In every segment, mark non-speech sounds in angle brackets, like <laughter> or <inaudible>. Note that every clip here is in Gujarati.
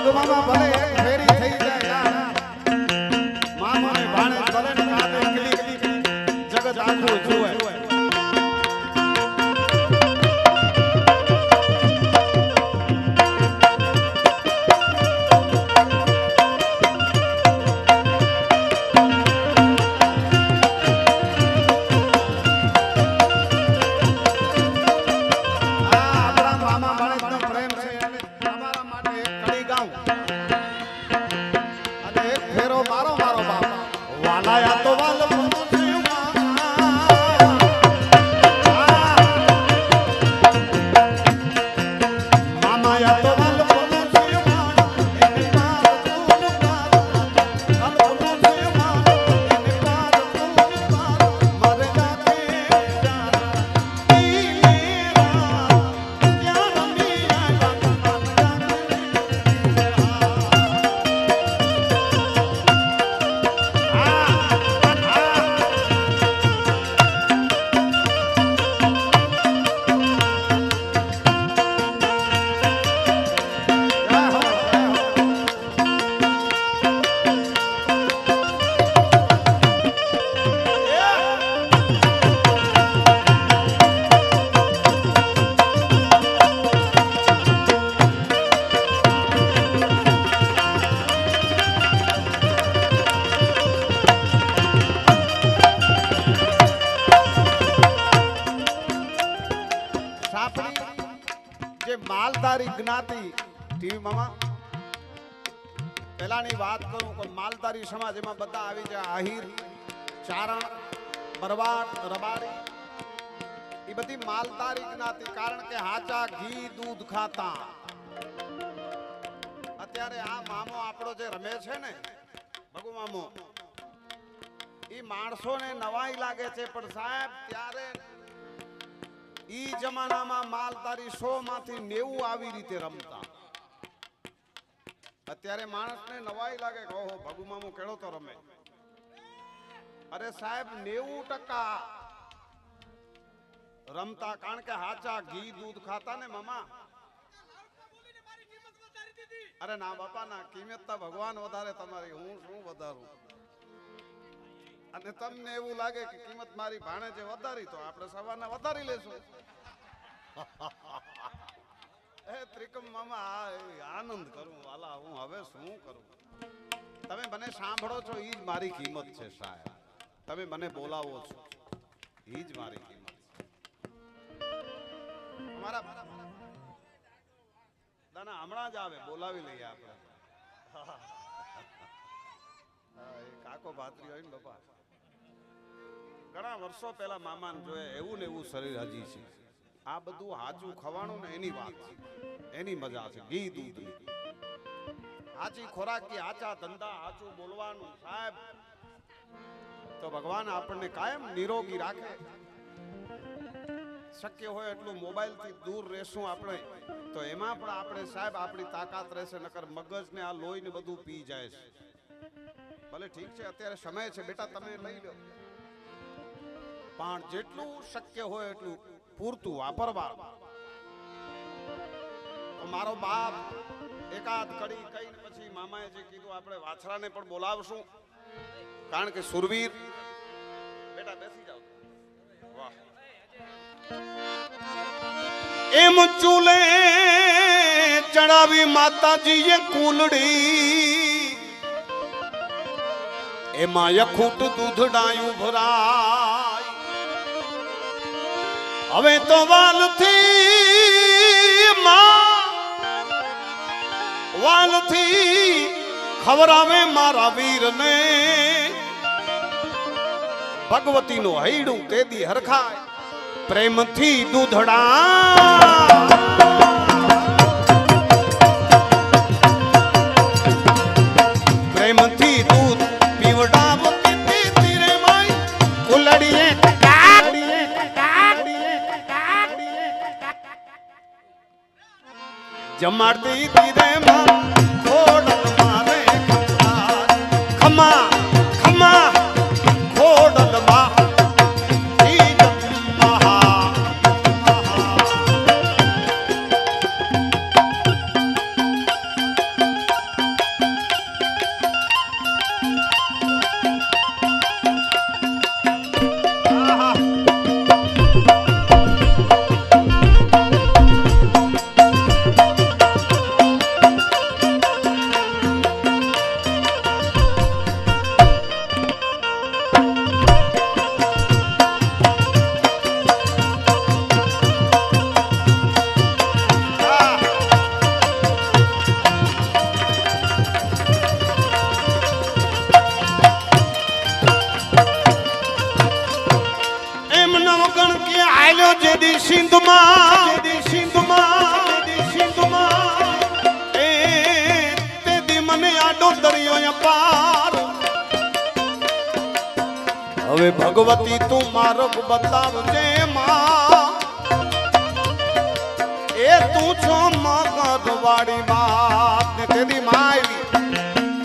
ભગવામાં ભલે માલધારી જ્ઞાતિ. ટીવી મામા, પહેલાની વાત કરું કે માલધારી સમાજ એમાં બધા આવી જાય. આહિર, ચારણ બરવાડ રબારી, એ બધી માલધારી જ્ઞાતિ. કારણ કે હાચા ઘી, દૂધ ખાતા. અત્યારે આ મામો આપણો જે રમે છે ને ભગુ મામો, એ માણસોને નવાઈ લાગે છે. પણ સાહેબ, ત્યારે ઈ જમાનામાં માલધારી સો માંથી નેવું આવી રીતે રમતા. અત્યારે માણસને નવાઈ લાગે કે ઓહો ભગુમામું કેળો તો રમે. અરે સાહેબ, નેવું ટકા રમતા, કારણ કે હાચા ઘી, દૂધ ખાતા ને મામા. અરે ના બાપા, ના કિંમત ભગવાન વધારે તમારી, હું શું વધારું? અને તમને એવું લાગે કે કિંમત મારી ભાણે જે વધારી તો આપણે સવારના વધારી લેશું. <laughs> એ ત્રિકમ મામા આનંદ કરું, વાલા, હું હવે શું કરું? તમે મને સાંભળો છો એ જ મારી કિંમત છે સાહેબ. તમે મને બોલાવો છો એ જ મારી કિંમત છે. અમારા દાના હમણાં જ આવે, બોલાવી લઈએ આપણે. <laughs> કાકો ભાતરી હોય ને બાપા. ઘણા વર્ષો પહેલા મામાને જોયે એવું ને એવું શરીર હજી છે. આ બધું હાચું ખવાનું ને એની વાત છે. એની મજા છે. ઘી દૂધની હાચી ખોરાકી હાચા ધંધા, હાચું બોલવાનું, સાહેબ. તો ભગવાન આપણને કાયમ નિરોગી રાખે. શક્ય હોય એટલું મોબાઈલથી દૂર રહેશું આપણે. તો એમાં પણ આપણે સાહેબ આપણી તાકાત રહેશે, નકર મગજને આ લોહીને બધું પી જાય છે. ભલે ઠીક છે, અત્યારે સમય છે. બેટા, તમે લઈ લો. પણ જેટલું શક્ય હોય એટલું પૂરતું વાપરવા મારો બાપ એકાદ કડી કહીને પછી મામાએ જે કીધું, આપણે વાછરાને પણ બોલાવશું. કારણ કે સુરવીર, બેટા બેસી જાઓ વાહ. એમ ચૂલે ચડાવી માતાજીએ કુલડી એમાં યખૂટ દૂધડાયું ભરાય. હવે તો વાલથી માં વાલથી ખવરાવે મારા વીરને. ભગવતીનું હૈડું તેદી હરખાય. પ્રેમથી દૂધડા. જમાડતી તીરે માં હવે ભગવતી તું માર્ગ બતાવજે માં. એ તું છો મગજ વાળી વાત ને તેની માં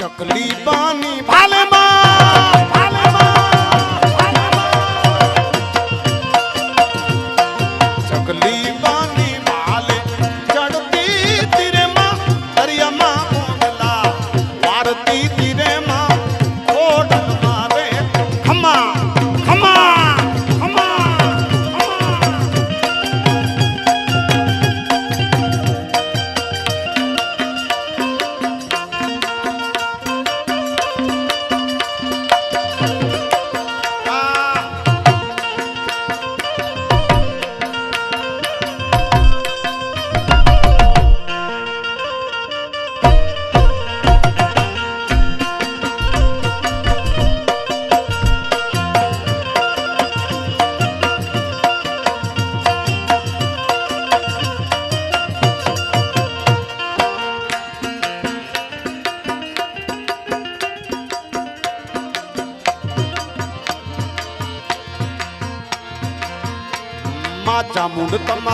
ચકલી બાની ભાલે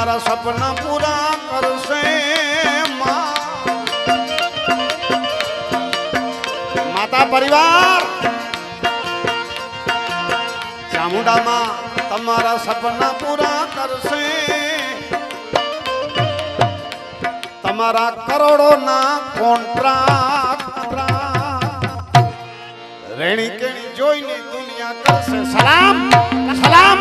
ચામુંડ સપના પૂરા કરશે માતા પરિવાર, ચામુંડામાં તમારા સપના પૂરા કરશે. તમારા કરોડોના કોન્ટ્રાક્ટ રેણી કેણી જોઈને દુનિયા કરશે. સલામ સલામ.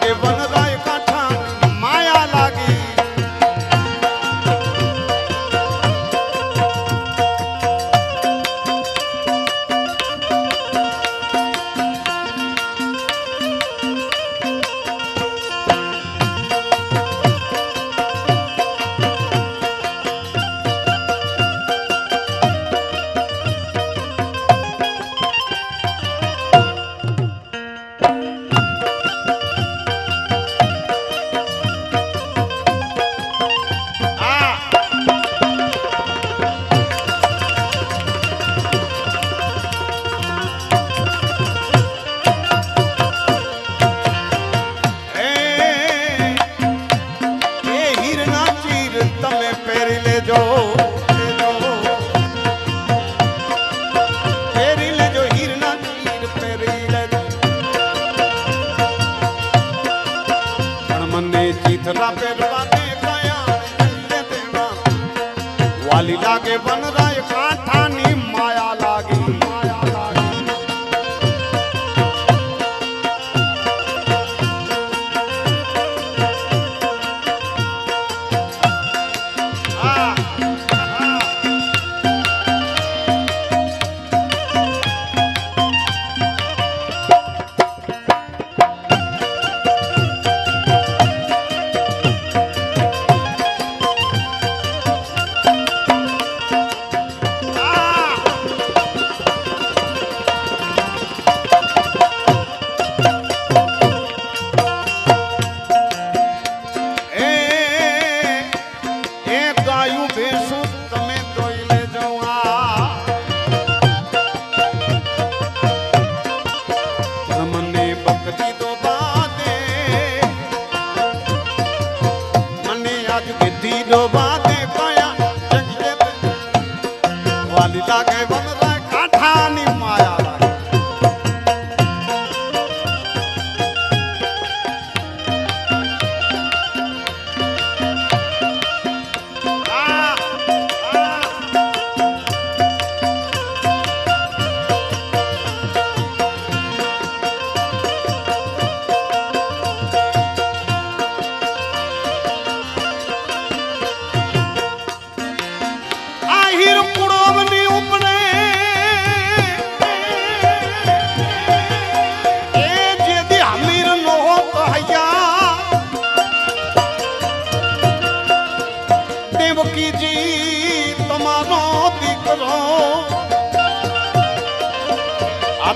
વાલી લાગે ચીથરા પહેરવા દે કયા જઈએ તેમાં. વાલી લાગે વનરાય મને આજ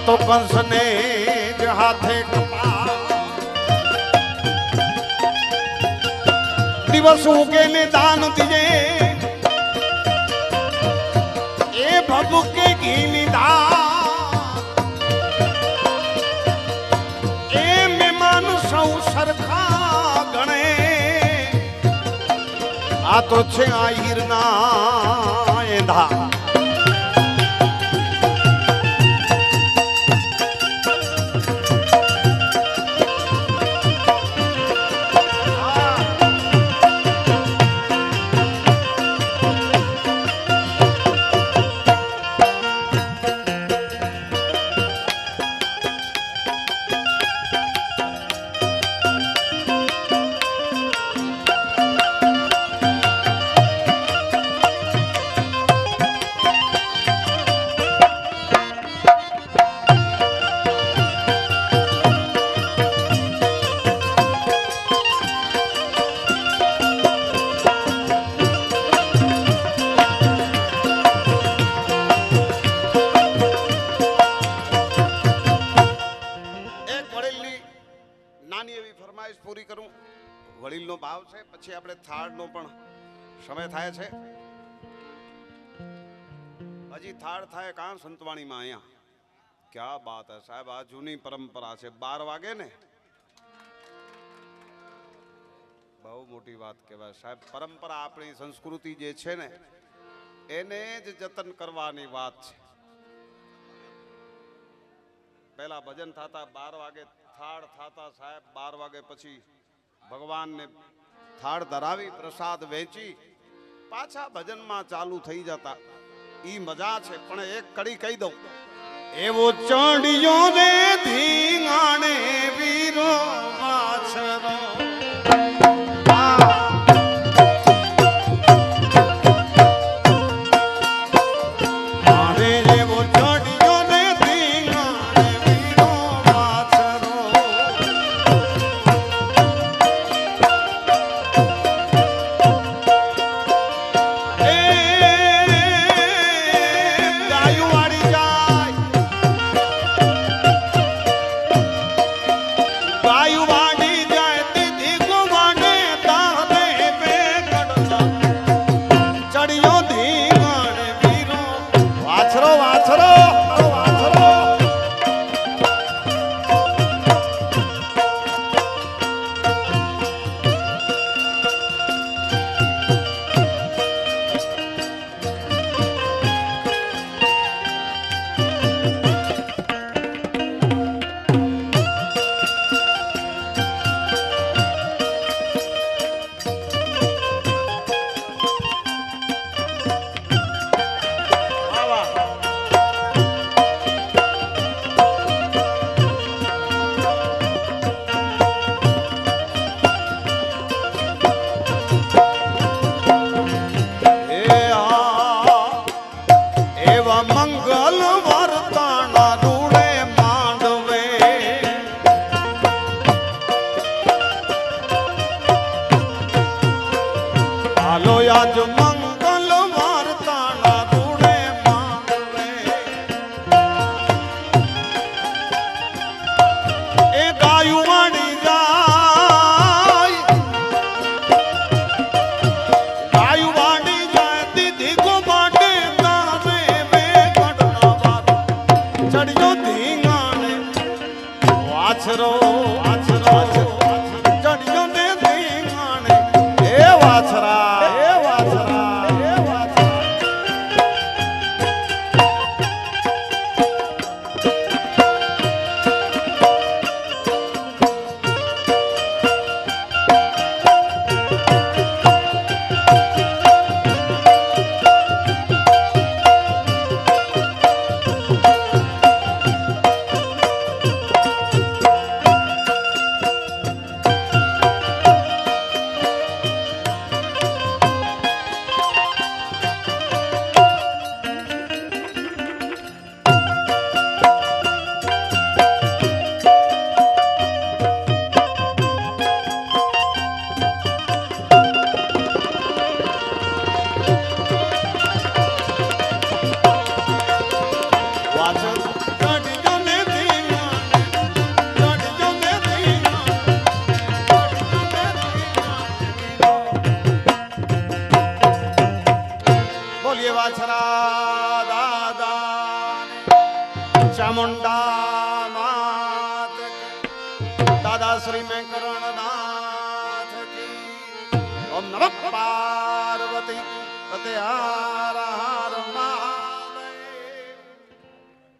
તો કંસને જ હાથે દિવસ ઉકેલે દાન દીજે. એ ભભૂકે ઘીની દાન. એ મહેમાન સૌ સરખા ગણે. આ તો છે આહીરના એંધા પૂરી કરું? વડીલનો ભાવ છે, પછી આપણે થાળનો પણ સમય થાય છે. હજી થાળ થાય કાં સંતવાણીમાં અહીંયા? ક્યા બાત હે સાહેબ, આ જૂની પરંપરા છે. બાર વાગે ને? બહુ મોટી વાત કહેવાય. સાહેબ, પરંપરા આપણી સંસ્કૃતિ જે છે ને, એને જ જતન કરવાની વાત છે. પહેલા ભજન થતા બાર વાગે થાળ થાતા સાહેબ, બાર વાગે પછી ભગવાનને થાળ ધરાવી, પ્રસાદ વેચી, પાછા ભજનમાં ચાલુ થઈ જતા. ઈ મજા છે, પણ એક કડી કહી દઉં. એવો ચડિયો રે ધીંગાણે વીરો.